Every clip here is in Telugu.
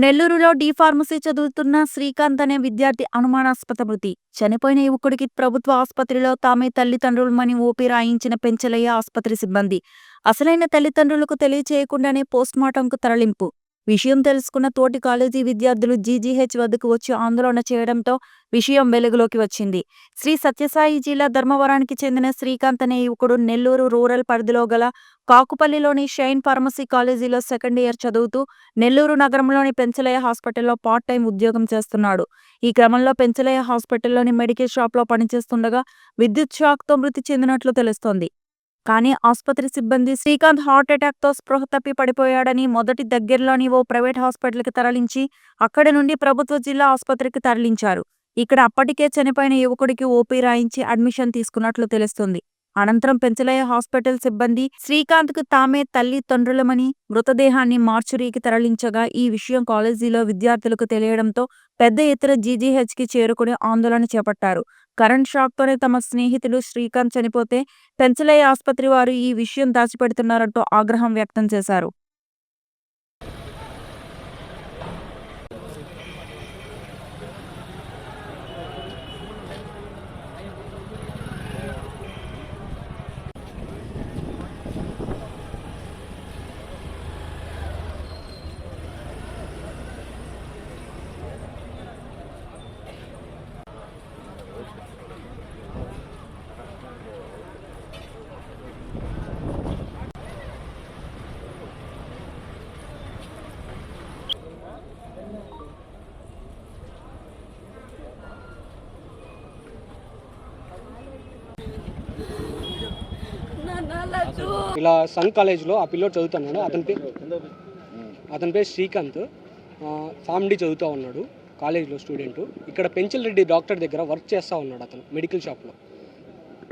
నెల్లూరులో డి ఫార్మసీ చదువుతున్న శ్రీకాంత్ అనే విద్యార్థి అనుమానాస్పద మృతి. చనిపోయిన యువకుడికి ప్రభుత్వ ఆసుపత్రిలో తామే తల్లిదండ్రులమని ఊపి రాయించిన పెంచలయ్య ఆసుపత్రి సిబ్బంది. అసలైన తల్లిదండ్రులకు తెలియచేయకుండానే పోస్ట్మార్టంకు తరలింపు. విషయం తెలుసుకున్న తోటి కాలేజీ విద్యార్థులు జీజీహెచ్ వద్దకు వచ్చి ఆందోళన చేయడంతో విషయం వెలుగులోకి వచ్చింది. శ్రీ సత్యసాయి జిల్లా ధర్మవరానికి చెందిన శ్రీకాంత్ అనే యువకుడు నెల్లూరు రూరల్ పరిధిలో గల కాకుపల్లిలోని షైన్ ఫార్మసీ కాలేజీలో సెకండ్ ఇయర్ చదువుతూ నెల్లూరు నగరంలోని పెంచలయ్య హాస్పిటల్లో పార్ట్ టైం ఉద్యోగం చేస్తున్నాడు. ఈ క్రమంలో పెంచలయ్య హాస్పిటల్లోని మెడికల్ షాప్లో పనిచేస్తుండగా విద్యుత్ షాక్తో మృతి చెందినట్లు తెలుస్తోంది. కానీ ఆసుపత్రి సిబ్బంది శ్రీకాంత్ హార్ట్ అటాక్తో స్పృహ తప్పి పడిపోయాడని మొదటి దగ్గరలోని ఓ ప్రైవేట్ హాస్పిటల్కి తరలించి అక్కడి నుండి ప్రభుత్వ జిల్లా ఆసుపత్రికి తరలించారు. ఇక్కడ అప్పటికే చనిపోయిన యువకుడికి ఓపీ రాయించి అడ్మిషన్ తీసుకున్నట్లు తెలుస్తుంది. అనంతరం పెంచలయ హాస్పిటల్ సిబ్బంది శ్రీకాంత్కు తామే తల్లి తండ్రులమని మృతదేహాన్ని మార్చురీకి తరలించగా ఈ విషయం కాలేజీలో విద్యార్థులకు తెలియడంతో పెద్ద ఎత్తున జీజీహెచ్కి చేరుకుని ఆందోళన చేపట్టారు. కరెంట్ షాక్ తోనే తమ స్నేహితుడు శ్రీకాంత్ చనిపోతే పెంచలయ్య ఆసుపత్రి వారు ఈ విషయం దాచిపెడుతున్నారంటూ ఆగ్రహం వ్యక్తం చేశారు. ఇలా సన్ కాలేజ్లో ఆ పిల్లోడు చదువుతున్నాడు. అతని పేరు అతని పేరు శ్రీకాంత్. ఫార్మ్ డి చదువుతూ ఉన్నాడు కాలేజ్లో స్టూడెంట్ ఇక్కడ పెంచల్ రెడ్డి డాక్టర్ దగ్గర వర్క్ చేస్తూ ఉన్నాడు అతను మెడికల్ షాప్లో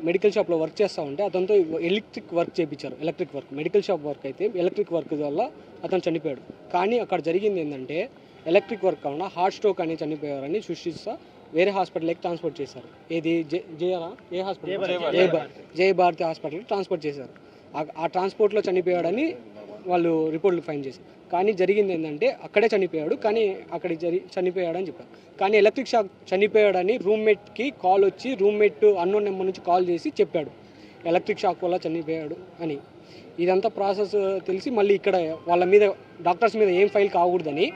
మెడికల్ షాప్లో వర్క్ చేస్తూ ఉంటే అతనితో ఎలక్ట్రిక్ వర్క్ చేయించారు electric work medical shop work అయితే ఎలక్ట్రిక్ వర్క్ వల్ల అతను చనిపోయాడు. కానీ అక్కడ జరిగింది ఏంటంటే ఎలక్ట్రిక్ వర్క్ కాకుండా హార్ట్ స్ట్రోక్ అని చనిపోయారని సృష్టిస్తా వేరే హాస్పిటల్కి ట్రాన్స్పోర్ట్ చేశారు. ఏది? జేఆరా ఏ హాస్పిటల్? జయ భారతి హాస్పిటల్కి ట్రాన్స్పోర్ట్ చేశారు. ఆ- ఆ ట్రాన్స్పోర్ట్లో చనిపోయాడని వాళ్ళు రిపోర్ట్లు ఫైన్ చేశారు. కానీ జరిగింది ఏంటంటే అక్కడే చనిపోయాడు కానీ అక్కడ జరి చనిపోయాడని చెప్పారు. కానీ ఎలక్ట్రిక్ షాక్ చనిపోయాడని రూమ్మేట్కి కాల్ వచ్చి రూమ్మేట్ అన్నోన్ నెంబర్ నుంచి కాల్ చేసి చెప్పాడు. ఎలక్ట్రిక్ షాక్ వల్ల చనిపోయాడు అని. ఇదంతా ప్రాసెస్ తెలిసి మళ్ళీ ఇక్కడ వాళ్ళ మీద డాక్టర్స్ మీద ఏం ఫైల్ కాకూడదని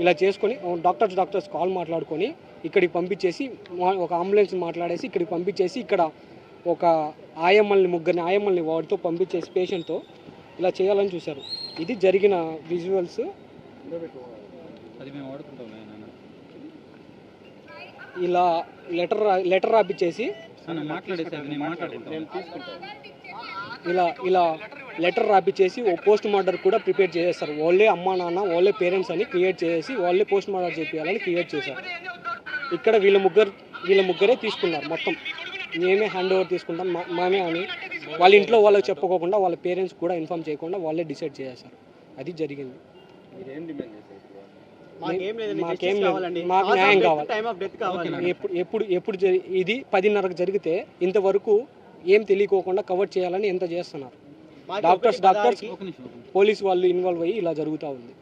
ఇలా చేసుకొని డాక్టర్స్ డాక్టర్స్ కాల్ మాట్లాడుకొని ఇక్కడికి పంపించేసి ఒక అంబులెన్స్ మాట్లాడేసి ఇక్కడికి పంపించేసి ఇక్కడ ఒక ఆయమ్మల్ని ముగ్గురిని ఆయమ్మల్ని వాడితో పంపించేసి పేషెంట్తో ఇలా చేయాలని చూశారు. ఇది జరిగిన విజువల్స్. ఇలా లెటర్ లెటర్ రాపిచ్చేసి ఇలా ఇలా లెటర్ రాపిచ్చేసి ఓ పోస్ట్ మార్టం కూడా ప్రిపేర్ చేసేస్తారు. వాళ్ళే అమ్మా నాన్న వాళ్ళే పేరెంట్స్ అని క్రియేట్ చేసి వాళ్ళే పోస్ట్ మార్టం చేయాలని క్రియేట్ చేశారు. ఇక్కడ వీళ్ళ ముగ్గురు వీళ్ళ ముగ్గురే తీసుకున్నారు మొత్తం. మేమే హ్యాండ్ ఓవర్ తీసుకుంటాం మామే అని. వాళ్ళ ఇంట్లో వాళ్ళకి చెప్పుకోకుండా వాళ్ళ పేరెంట్స్ కూడా ఇన్ఫామ్ చేయకుండా వాళ్ళే డిసైడ్ చేసేసారు అది జరిగింది. మాకేం మాకేం న్యాయం కావాలి. టైమ్ ఆఫ్ డెత్ కావాలి. ఎప్పుడు ఎప్పుడు ఎప్పుడు ఇది పదిన్నరకు జరిగితే ఇంతవరకు ఏం తెలియకోకుండా కవర్ చేయాలని ఎంత చేస్తున్నారు? Doctors doctors. పోలీస్ వాళ్ళు ఇన్వాల్వ్ అయ్యి ఇలా జరుగుతూ ఉంది.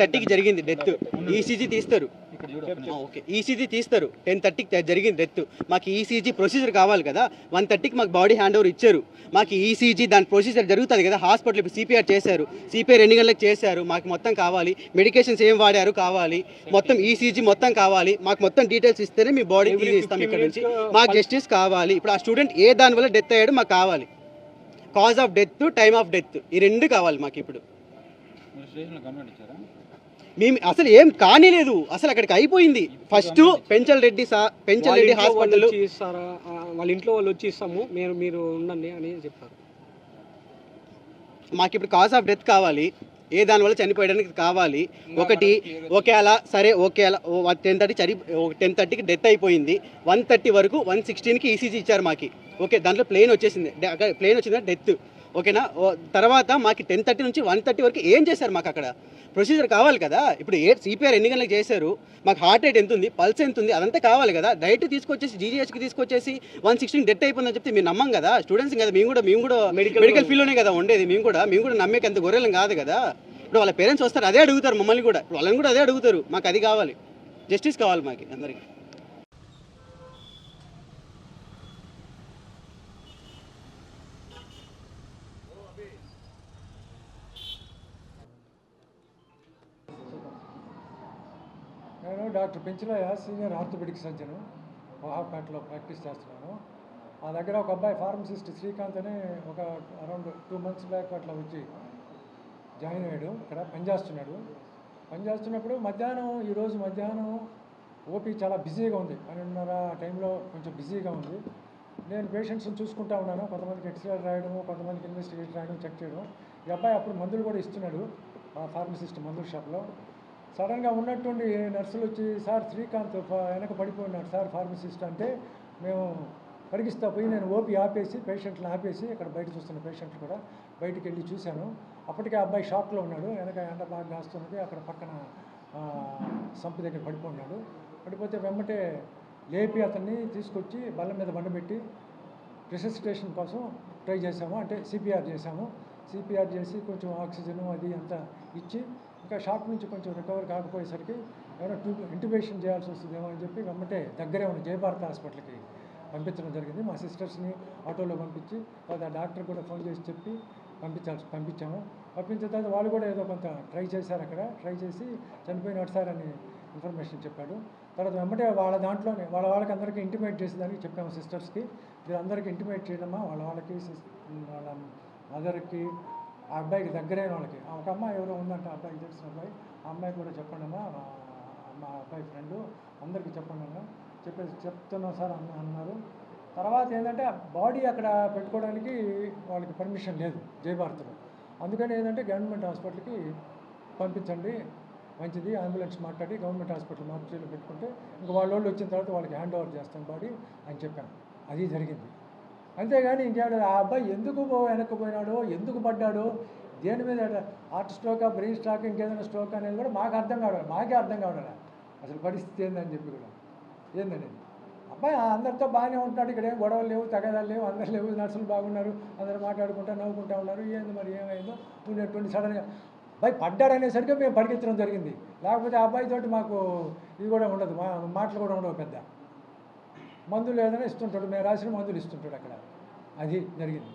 థర్టీకి జరిగింది డెత్. ఈసీజీ తీస్తారు. ఓకే ఈసీజీ తీస్తారు. టెన్ థర్టీకి జరిగింది డెత్ మాకు ఈసీజీ ప్రొసీజర్ కావాలి కదా. వన్ థర్టీకి మాకు బాడీ హ్యాండ్ ఓవర్ ఇచ్చారు. మాకు ఈసీజీ దాని ప్రొసీజర్ జరుగుతుంది కదా. హాస్పిటల్ ఇప్పుడు సిపిఆర్ చేశారు. సిపిఆర్ ఎన్ని గంటలకు చేశారు? మాకు మొత్తం కావాలి. మెడికేషన్స్ ఏం వాడారు? కావాలి. మొత్తం ఈసీజీ మొత్తం కావాలి. మాకు మొత్తం డీటెయిల్స్ ఇస్తేనే మీ బాడీ ఇస్తాం 15 ఇక్కడ నుంచి. మాకు జస్టిస్ కావాలి. ఇప్పుడు ఆ స్టూడెంట్ ఏ దాని వల్ల డెత్ అయ్యాడు మాకు కావాలి. Cause of death time of death ఈ రెండు కావాలి మాకు ఇప్పుడు. మేము అసలు ఏం కానీ లేదు అసలు అక్కడికి అయిపోయింది. ఫస్ట్ పెంచల్ రెడ్డి సా పెంచల్ రెడ్డి హాస్పిటల్. ఇస్తారా? వాళ్ళ ఇంట్లో వాళ్ళు వచ్చి ఇస్తాము. మీరు మీరు ఉండండి అని చెప్పారు. మాకు ఇప్పుడు కాజ్ ఆఫ్ డెత్ కావాలి. ఏ దాని వల్ల చనిపోయడానికి కావాలి. ఒకటి ఒకేలా సరే ఒకేలా టెన్ థర్టీ చని టెన్ థర్టీకి డెత్ అయిపోయింది. వన్ థర్టీ వరకు వన్ సిక్స్టీన్కి ఈసీజీ ఇచ్చారు మాకి. ఓకే దాంట్లో ప్లేన్ వచ్చేసింది. ప్లేన్ వచ్చింది డెత్ ఓకేనా? తర్వాత మాకు టెన్ థర్టీ నుంచి వన్ థర్టీ వరకు ఏం చేశారు మాకు అక్కడ? ప్రొసీజర్ కావాలి కదా? ఇప్పుడు ఏ సిపిఆర్ ఎన్ని గంటలకు చేశారు? మాకు హార్ట్ రేట్ ఎంత ఉంది? పల్స్ ఎంత ఉంది? అదంతా కావాలి కదా? డైరెక్ట్ తీసుకొచ్చేసి జీజీహెచ్కి తీసుకొచ్చేసి వన్ సిక్స్టీన్ డెత్ అయిపోయిందని చెప్తే మీరు నమ్మం కదా? స్టూడెంట్స్ కదా మేము కూడా మేము కూడా Medical మెడికల్ ఫీల్డ్లోనే కదా ఉండేది మేము కూడా. మేము కూడా నమ్మేకి అంత గొర్రెలం కాదు కదా? ఇప్పుడు వాళ్ళ పేరెంట్స్ వస్తారు అదే అడుగుతారు మమ్మల్ని కూడా. వాళ్ళని కూడా అదే అడుగుతారు. మాకు అది కావాలి. జస్టిస్ కావాలి మాకు అందరికి. నేను doctor Penchalaiah senior orthopaedic surgeon వహాపేటలో practice చేస్తున్నాను. మా దగ్గర ఒక అబ్బాయి ఫార్మసిస్ట్ శ్రీకాంత్ అని ఒక అరౌండ్ టూ మంత్స్ బ్యాక్ అట్లా వచ్చి జాయిన్ అయ్యాడు ఇక్కడ పనిచేస్తున్నాడు. పనిచేస్తున్నప్పుడు మధ్యాహ్నం ఈరోజు మధ్యాహ్నం ఓపీ చాలా బిజీగా ఉంది. పన్నెండున్నర టైంలో కొంచెం బిజీగా ఉంది. నేను పేషెంట్స్ని చూసుకుంటా ఉన్నాను. కొంతమందికి ఎక్స్రే రాయడము కొంతమందికి ఇన్వెస్టిగేట్ రాయడం చెక్ చేయడం. ఈ అబ్బాయి అప్పుడు మందులు కూడా ఇస్తున్నాడు ఆ ఫార్మసిస్ట్ మందుల షాప్లో. సడన్గా ఉన్నట్టుండి నర్సులు వచ్చి సార్ శ్రీకాంత్ ఫ- వెనక పడిపోయినాడు సార్ ఫార్మసిస్ట్ అంటే మేము పరిగిస్తా పోయి నేను ఓపీ ఆపేసి పేషెంట్లను ఆపేసి ఇక్కడ బయట చూస్తున్న పేషెంట్లు కూడా బయటికి వెళ్ళి చూశాను. అప్పటికే అబ్బాయి షాక్లో ఉన్నాడు. వెనక ఎండ బాగా కాస్తున్నది. అక్కడ పక్కన ఆ, సంపు దగ్గర పడిపోన్నాడు పడిపోతే వెంబటే లేపి అతన్ని తీసుకొచ్చి బల్ల మీద బండబెట్టి రిసెసిటేషన్ కోసం ట్రై చేసాము అంటే సిపిఆర్ చేసాము సిపిఆర్ చేసి కొంచెం ఆక్సిజను అది అంతా ఇచ్చి ఇంకా షాక్ నుంచి కొంచెం రికవర్ కాకపోయేసరికి ఏమైనా ట్యూబ్ ఇంటిబేషన్ చేయాల్సి వస్తుందేమో అని చెప్పి వెంబటే దగ్గరే ఉన్న జయభారత హాస్పిటల్కి పంపించడం జరిగింది. మా సిస్టర్స్ని ఆటోలో పంపించి తర్వాత డాక్టర్ కూడా ఫోన్ చేసి చెప్పి పంపించాల్సి పంపించాము. పంపించిన తర్వాత వాళ్ళు కూడా ఏదో కొంత ట్రై చేశారు అక్కడ. ట్రై చేసి చనిపోయినాడు సార్ అని ఇన్ఫర్మేషన్ చెప్పాడు. తర్వాత వెంబటే వాళ్ళ దాంట్లోనే వాళ్ళ వాళ్ళకి అందరికీ ఇంటిమేట్ చేసేదానికి చెప్పాము సిస్టర్స్కి. మీరు అందరికీ ఇంటిమేట్ చేయడమా వాళ్ళ వాళ్ళకి వాళ్ళ మదర్కి ఆ అబ్బాయికి దగ్గరైన వాళ్ళకి. ఒక అమ్మాయి ఎవరో ఉందంట ఆ అబ్బాయికి తెలిసిన అబ్బాయి. ఆ అమ్మాయి కూడా చెప్పండి అమ్మా మా అబ్బాయి ఫ్రెండు అందరికీ చెప్పండి అన్న చెప్పేసి చెప్తున్నాం సార్ అన్న అన్నారు. తర్వాత ఏంటంటే బాడీ అక్కడ పెట్టుకోవడానికి వాళ్ళకి పర్మిషన్ లేదు జయభారత్లో. అందుకని ఏంటంటే గవర్నమెంట్ హాస్పిటల్కి పంపించండి మంచిది అంబులెన్స్ మాట్లాడి గవర్నమెంట్ హాస్పిటల్ మార్చిలో పెట్టుకుంటే ఇంకా వాళ్ళ వాళ్ళు వచ్చిన తర్వాత వాళ్ళకి హ్యాండ్ ఓవర్ చేస్తాం బాడీ అని చెప్పాను. అది జరిగింది. అంతేగాని ఇంకేడు ఆ అబ్బాయి ఎందుకు పో- వెనక్కి పోయినాడో ఎందుకు పడ్డాడో దేని మీద హార్ట్ స్ట్రోక్ బ్రెయిన్ స్ట్రోక్ ఇంకేదైనా స్ట్రోక్ అనేది కూడా మాకు అర్థం కావడం మాకే అర్థం కావడం అసలు పరిస్థితి ఏందని చెప్పి కూడా. ఏందని? అబ్బాయి అందరితో బాగానే ఉంటున్నాడు ఇక్కడ ఏం గొడవలు లేవు తగదాలు లేవు అందరు లేవు నర్సులు బాగున్నారు అందరు మాట్లాడుకుంటా నవ్వుకుంటా ఉన్నారు. ఏంది మరి ఏమైందో? ఉండేటువంటి సడన్గా అబ్బాయి పడ్డాడనేసరికి మేము పడిగించడం జరిగింది. లేకపోతే ఆ అబ్బాయితోటి మాకు ఇది కూడా ఉండదు మా మాటలు కూడా ఉండవు పెద్ద. మందులు ఏదైనా ఇస్తుంటాడు. మేము రాసిన మందులు ఇస్తుంటాడు అక్కడ. అది జరిగింది.